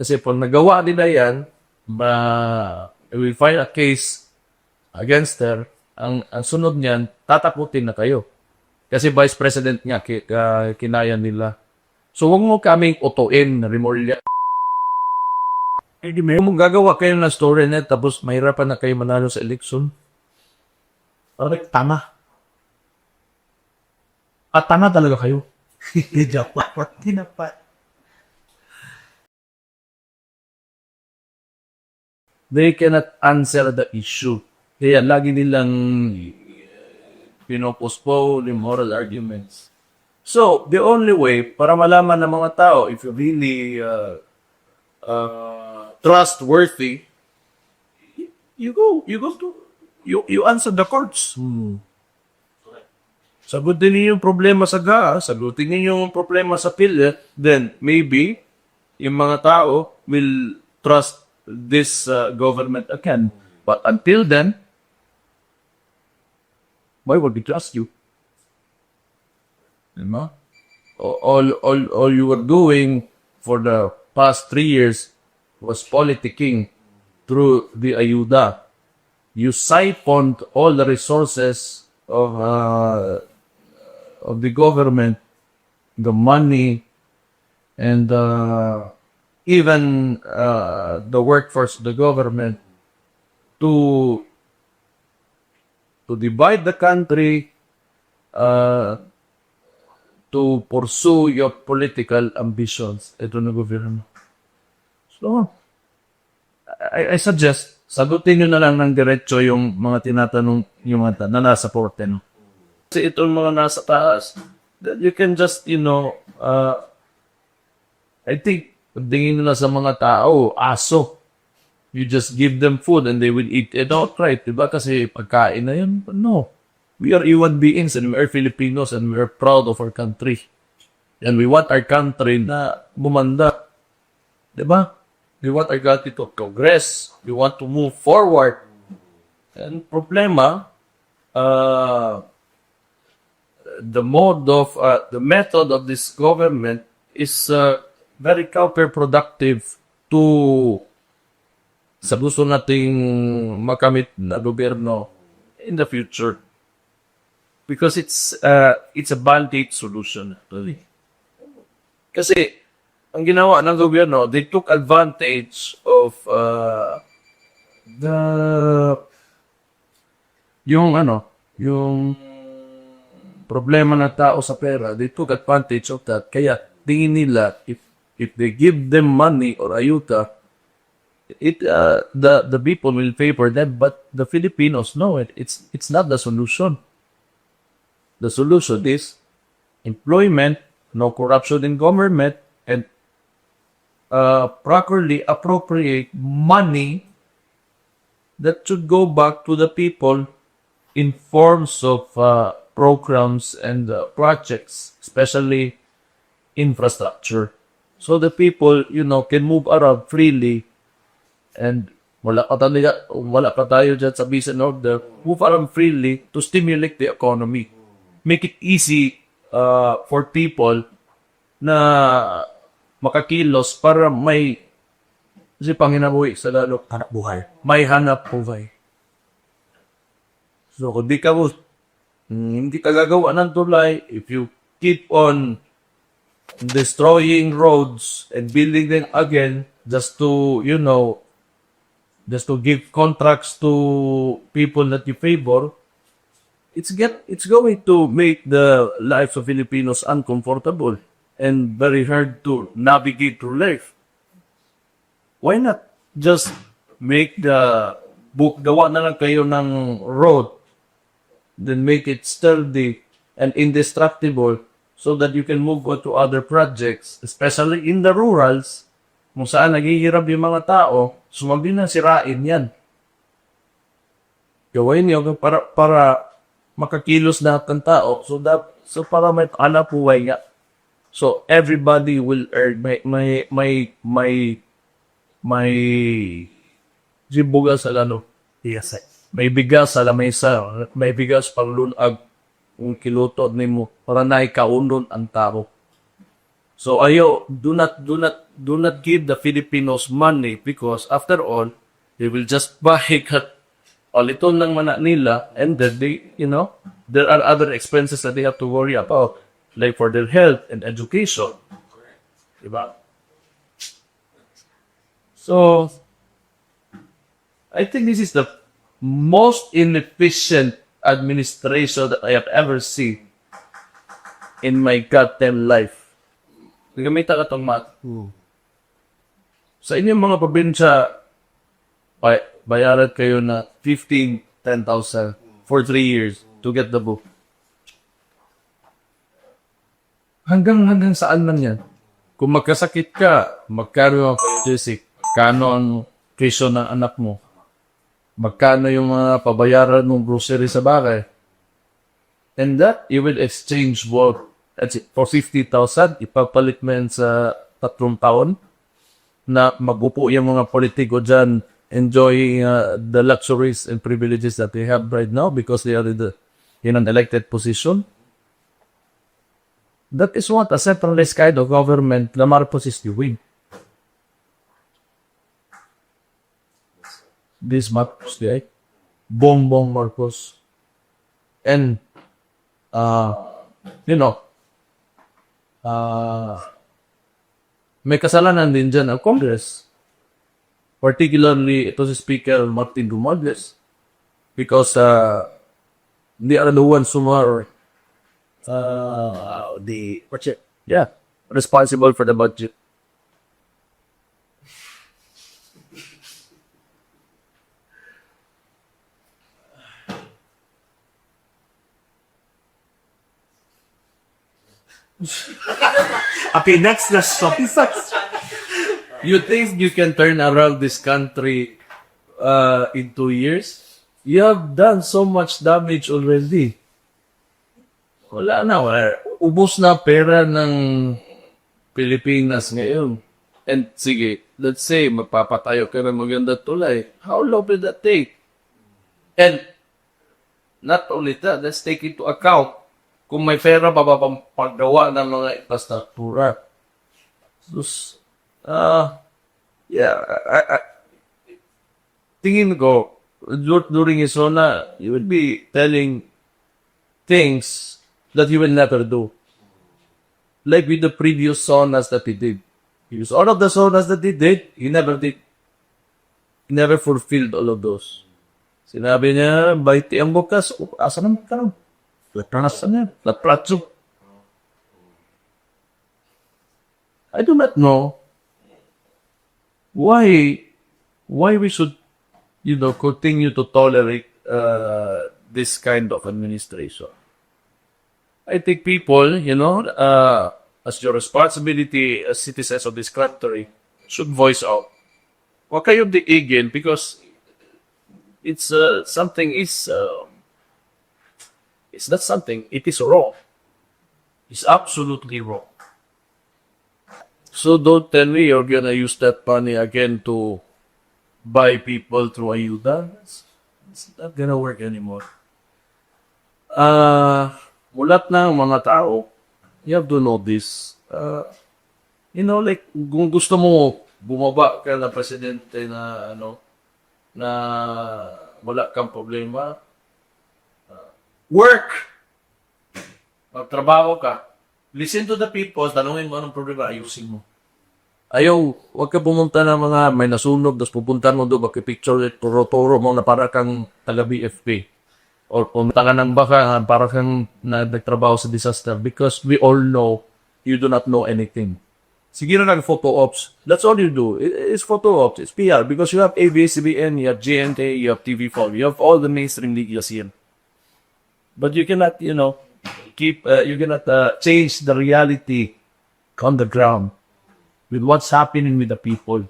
Kasi pag nagawa nila yan, ba, we file a case against her, ang, ang sunod niyan, tatakutin na kayo. Kasi vice president nga, ki, ka- kinaya nila. So, huwag mo kaming utuin, Rimulya. Eh, di may Kung gagawa kayo ng story net, tapos mahirapan na kayo manalo sa election, Parang tama. At tama talaga kayo. Joke. Hindi na pa. They cannot answer the issue. Kaya lagi nilang pinopostpone yung moral arguments. So, the only way para malaman ng mga tao if you really uh, uh, trustworthy, you go, you go to, you, you answer the courts. Sagutin niyo yung problema sa GA, sagutin niyo yung problema sa PhilHealth, then maybe yung mga tao will trust this uh, government again. But until then, why would we trust you? Diba? All, all, all you were doing for the past three years was politicking through the ayuda. You siphoned all the resources of uh, of the government, the money, and uh, even uh, the workforce the government to to divide the country, uh, to pursue your political ambitions. Ito na gobyerno. So, I, I suggest, sagutin nyo na lang ng diretso yung mga tinatanong, yung mga na nasa porte, no? Kasi itong mga nasa taas, that you can just, you know, uh, I think, tingin nila sa mga tao, aso. You just give them food and they will eat it outright, diba? Kasi pagkain na yun, no. We are human beings and we are Filipinos and we are proud of our country. And we want our country na bumanda. Diba? We want our country to progress. We want to move forward. And problema, uh, the mode of, uh, the method of this government is uh, very counterproductive to sa gusto nating makamit na gobyerno in the future. Because it's uh, it's a band-aid solution. Really. Kasi ang ginawa ng gobyerno, they took advantage of uh, the yung ano, yung problema ng tao sa pera, they took advantage of that. Kaya tingin nila if if they give them money or ayuda, it uh, the the people will favor them, but the Filipinos know it. It's it's not the solution. The solution is employment, no corruption in government, and uh, properly appropriate money that should go back to the people in forms of uh, programs and uh, projects, especially infrastructure. So the people, you know, can move around freely and wala pa tayo, wala pa tayo dyan sa business order, move around freely to stimulate the economy. Make it easy uh, for people na makakilos para may si Panginabuhi sa lalo Anak buhay. may hanap buhay. So, kung di ka mo, mm, hindi ka gagawa ng tulay, if you keep on destroying roads and building them again just to, you know, just to give contracts to people that you favor, it's get it's going to make the lives of Filipinos uncomfortable and very hard to navigate through life. Why not just make the book gawa na lang kayo ng road then make it sturdy and indestructible so that you can move on to other projects especially in the rurals kung saan naghihirap yung mga tao din na sirain yan. Gawin niyo para para makakilos lahat ng tao. So that so para may hanap buhay nga. So everybody will earn. May may may may may jibugas sa ano, Yes, may bigas sa lamesa, may bigas pang lunag, yung kilutod nimo para na ikaunon ang tao. So ayo, do not do not do not give the Filipinos money because after all, they will just buy a little lang mana nila and then they, you know, there are other expenses that they have to worry about like for their health and education. Diba? So I think this is the most inefficient administration that I have ever seen in my goddamn life. Nagamita ka tong math. Sa inyong mga probinsya, bay bayaran kayo na 15, 10,000 for 3 years to get the book. Hanggang hanggang saan lang yan? Kung magkasakit ka, magkano ang basic, magkano ang tuition ng anak mo, magkano yung mga pabayaran ng grocery sa bahay. And that, you will exchange that's it, for 50,000, ipapalit mo yan sa tatlong taon na magupo yung mga politiko dyan enjoying uh, the luxuries and privileges that they have right now because they are in, the, in an elected position. That is what a centralized kind of government na Marcos is doing. This Marcos, right? Bongbong Marcos. And, uh, you know, uh, may kasalanan din dyan ang Congress. Particularly, ito si Speaker Martin Romualdez. Because uh, they are the ones who are Uh, the, what's it? Yeah, responsible for the budget. Okay, next na topic. You think you can turn around this country uh, in two years? You have done so much damage already. Wala na, wala. Ubus na pera ng Pilipinas ngayon. And sige, let's say, magpapatayo ka ng maganda tulay. How long will that take? And not only that, let's take into account kung may pera paggawa ng mga infrastruktura. Sus, ah, yeah, I, I, tingin ko, dur- during his zona, you will be telling things that you will never do. Like with the previous zonas that he did. Because all of the zonas that he did, he never did. He never fulfilled all of those. Sinabi niya, baiti ang bukas, o, asa naman ka niya? Napratso. I do not know why why we should you know continue to tolerate uh, this kind of administration. I think people, you know, uh, as your responsibility as citizens of this country, should voice out. Huwag kayong diigin because it's uh, something is uh, it's not something, it is wrong. It's absolutely wrong. So don't tell me you're gonna use that money again to buy people through ayuda. It's, it's not gonna work anymore. Uh, mulat na ang mga tao, you have to know this. Uh, you know, like, kung gusto mo bumaba ka na presidente na, ano, na wala kang problema, work! Magtrabaho ka. Listen to the people, tanungin mo anong problema, ayusin mo. Ayaw, wag ka pumunta ng mga may nasunog, tapos pupunta mo doon, makipicture, turo-turo mo na para kang taga-BFP. Or pumunta ka ng baka, para kang na, nagtrabaho sa disaster. Because we all know, you do not know anything. Sige na lang photo ops. That's all you do. It- It's photo ops. It's PR. Because you have ABS-CBN, you have GNT, you have TV4, you have all the mainstream medias here. But you cannot, you know, keep, uh, you cannot uh, change the reality on the ground with what's happening with the people.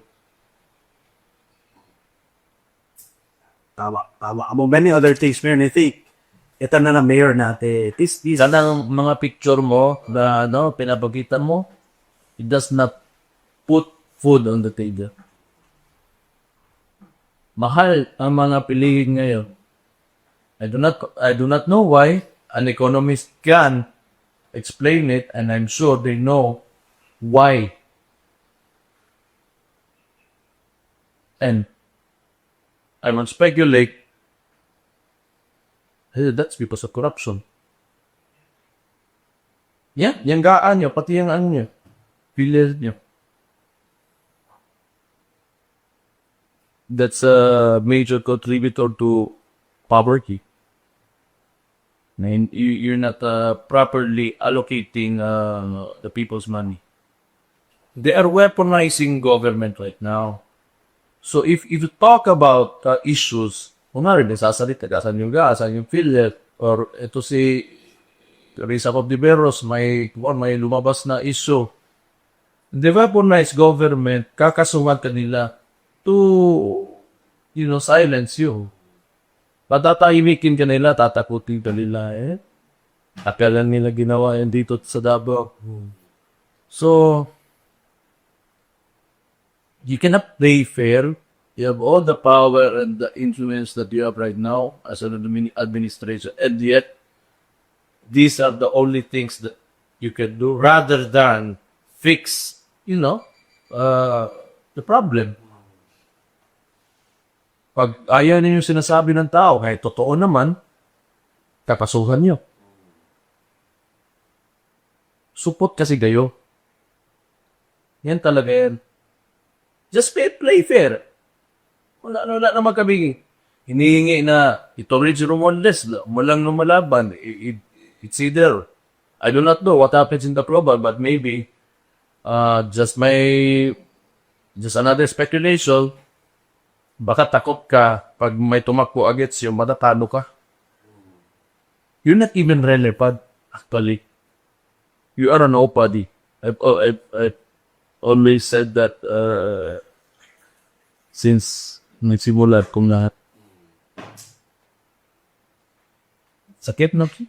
Tama, tama. Among many other things, Mayor, I think, ito na na mayor natin. This, this, Sana ang mga picture mo na ano, pinapakita mo, it does not put food on the table. Mahal ang mga pilihin ngayon. I do not I do not know why an economist can explain it and I'm sure they know Why? And I won't speculate. eh, That's because of corruption. Yeah, yung gaan nyo, pati yung ano nyo. Filial nyo. That's a major contributor to poverty. Na You're not uh, properly allocating uh, the people's money. They are weaponizing government right now. So if if you talk about uh, issues, kung nga rin, sasalita ka, asan yung gas, asan yung PhilHealth, or ito si Teresa Cobdiveros, may, kung may lumabas na issue. The weaponized government, kakasuhan ka nila to, you know, silence you. Patatahimikin ka nila, tatakutin ka nila, eh. Akala nila ginawa yan dito sa Davao. So, you cannot play fair. You have all the power and the influence that you have right now as an admin- administration, and yet these are the only things that you can do rather than fix, you know, uh, the problem. Pag ayaw ninyo sinasabi ng tao, kahit totoo naman, kapasuhan nyo. Supot kasi kayo. Yan talaga yan. Just play, play fair. Wala, wala naman kami hinihingi na ito Rich Romualdez, malang lumalaban. It, it, it's either, I do not know what happens in the program, but maybe uh, just my, just another speculation, baka takot ka pag may tumakbo against you, matatalo ka. You're not even relevant, actually. You are nobody. I've, I've, I've always said that uh, since nagsimula kong lahat. Sakit na po.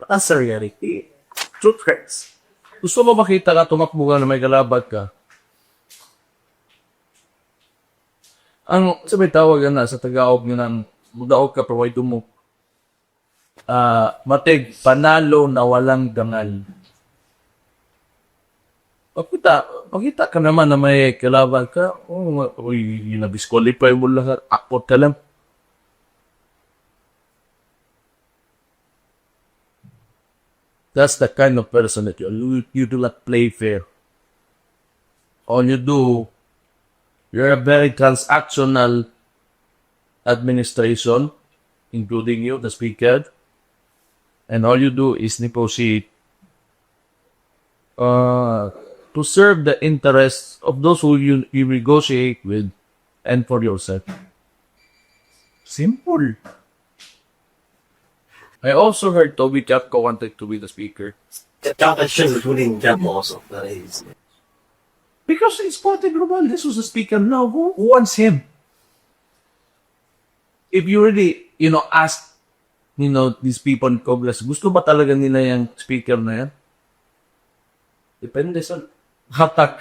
But that's the reality. Truth hurts. Gusto mo makita ka, tumakbo ka na may kalabat ka. Ang sabi tawag na sa Tagalog nga ng mudaog ka provide mo. Ah, matig panalo na walang dangal. Pakita, pakita ka naman na may kalaban ka. Oh, uy, na-disqualify mo lahat. Akot ka lang. That's the kind of person that you, you do not play fair. All you do, you're a very transactional administration, including you, the speaker, and all you do is negotiate uh, to serve the interests of those who you, you negotiate with and for yourself. Simple. I also heard Toby Chapko wanted to be the speaker. The competition between them also. That is. Because it's Pote Romualdez who's the speaker now. Who, wants him? If you really, you know, ask, you know, these people in Congress, gusto ba talaga nila yung speaker na yan? Depende sa hatak.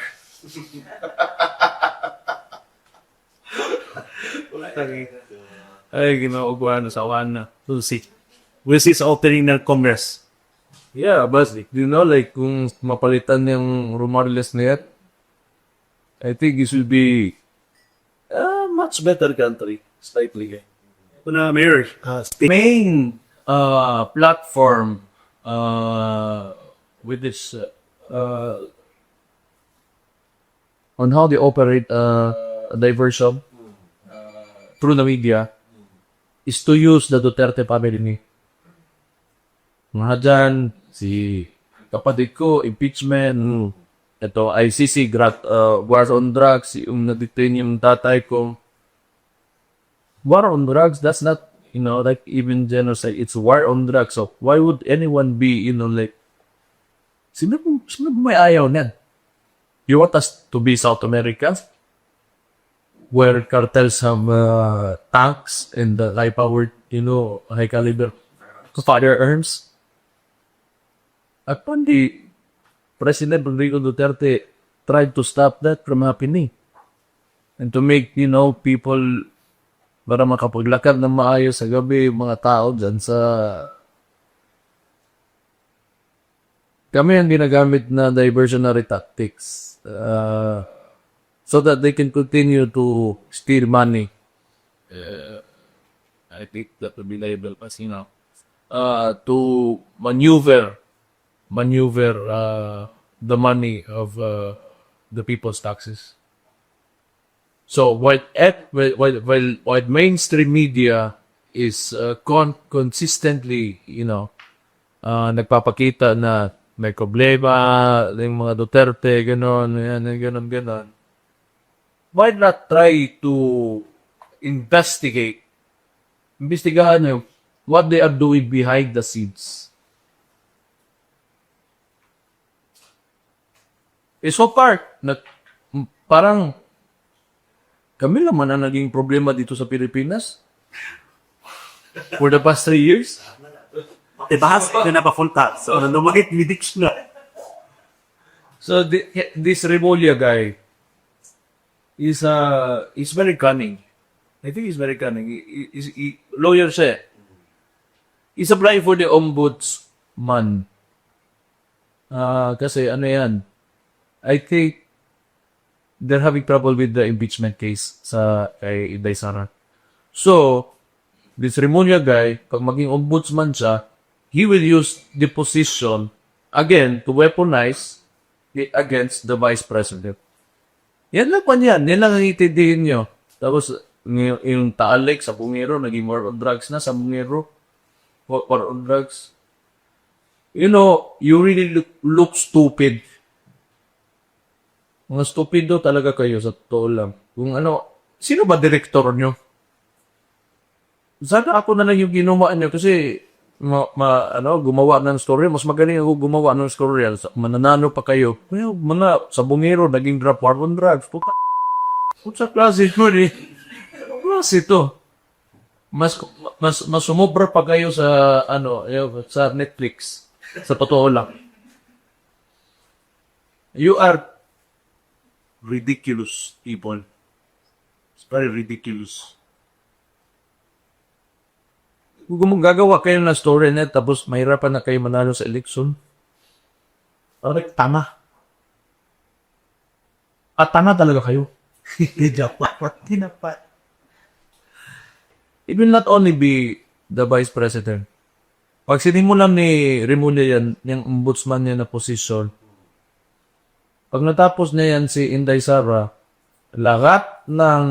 Ay, ginagawa na sa wana. We'll see. We'll see sa opening ng Congress. Yeah, but you know, like, kung mapalitan yung Romualdez na yan, I think it should be a much better country, slightly. Kuna, Mayor, uh, speak. main uh, platform uh, with this uh, uh, on how they operate uh, diversion through the media is to use the Duterte family ni. Mga dyan, si kapatid ko, impeachment, ito, ICC, grat, uh, war on drugs, yung na-detain yung tatay ko, war on drugs, that's not, you know, like even genocide. It's war on drugs. So why would anyone be, you know, like, sino, sino may ayaw niyan? You want us to be South America? Where cartels have uh, tanks and uh, high-powered, you know, high-caliber firearms? At pandi, President Rodrigo Duterte tried to stop that from happening. And to make, you know, people para makapaglakad ng maayos sa gabi yung mga tao dyan sa kami ang ginagamit na diversionary tactics uh, so that they can continue to steal money. Uh, I think that would be labeled as, you uh, to maneuver, maneuver uh, the money of uh, the people's taxes. So while at while while, while, mainstream media is uh, con- consistently, you know, uh, nagpapakita na may problema, yung mga Duterte, gano'n, yan, gano'n, gano'n. Why not try to investigate, investigahan nyo what they are doing behind the scenes? Eh, so far, na, parang kami naman ang naging problema dito sa Pilipinas for the past three years. Ibahas ko na pa full tax. So, numahit midiks na. So the, this Remolia guy is uh is very cunning. I think he's very cunning. He, he, he- lawyer siya. eh. He's applying for the ombudsman. Ah, kasi ano yan? I think they're having trouble with the impeachment case sa kay Inday Sara. So, this Remulla guy, pag maging ombudsman siya, he will use the position again to weaponize it against the vice president. Yan lang pa yan. Yan lang ang itindihin nyo. Tapos, yung, taalik sa bungero, naging war on drugs na sa bungero. War on drugs. You know, you really look, look stupid. Mga stupido talaga kayo sa totoo lang. Kung ano, sino ba direktor nyo? Sana ako na lang yung ginawa nyo kasi ma, ma- ano, gumawa ng story. Mas magaling ako gumawa ng story. Sa- Mananano pa kayo. Well, mga sa bungero, naging drop war on drugs. Puta, puta klase mo eh. Anong klase to? Mas, mas, mas sumobra pa kayo sa, ano, sa Netflix. Sa totoo lang. You are ridiculous people. It's very ridiculous. Kung gagawa kayo ng story net tapos mahirapan na kayo manalo sa election, parang tama. At tama talaga kayo. Tinapat. It will not only be the vice president. Pag sinimulan ni Remulla yan, yung ombudsman niya na posisyon, pag natapos niya yan si Inday Sara, lahat ng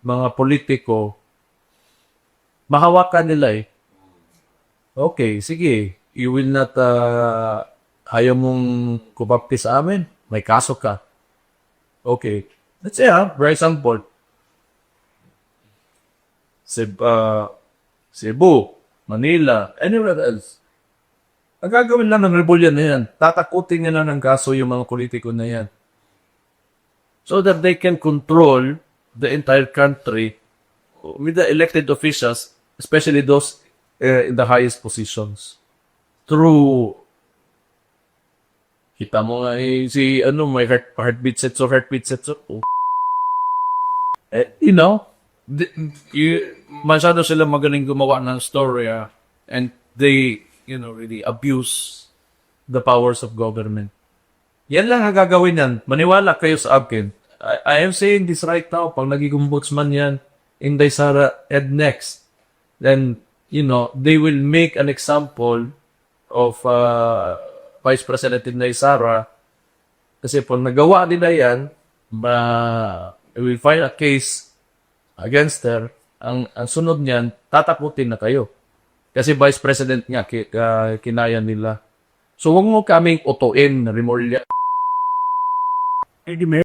mga politiko, mahawakan nila eh. Okay, sige. You will not, uh, ayaw mong kumapti sa amin, may kaso ka. Okay. Let's say, ah, for example, Ceb- Cebu, Manila, anywhere else. Ang gagawin lang ng rebellion na yan, tatakutin niya ng kaso yung mga politiko na yan. So that they can control the entire country with the elected officials, especially those uh, in the highest positions. Through Kita mo nga eh, si ano, may heart, heartbeat sensor, heartbeat sensor. Oh. Eh, you know, the, you, masyado sila magaling gumawa ng story ah, and they, you know, really abuse the powers of government. Yan lang ang gagawin yan. Maniwala kayo sa akin. I, I am saying this right now. Pag naging ombudsman yan, Inday Sara, and next, then, you know, they will make an example of uh, Vice President Inday Sara. Kasi pag nagawa nila yan, ma, we will find a case against her. Ang, ang sunod niyan, tatakutin na kayo. Kasi Vice President nga, ki, ka- kinaya nila. So, huwag mo kaming utuin, Rimorlia. Di mer-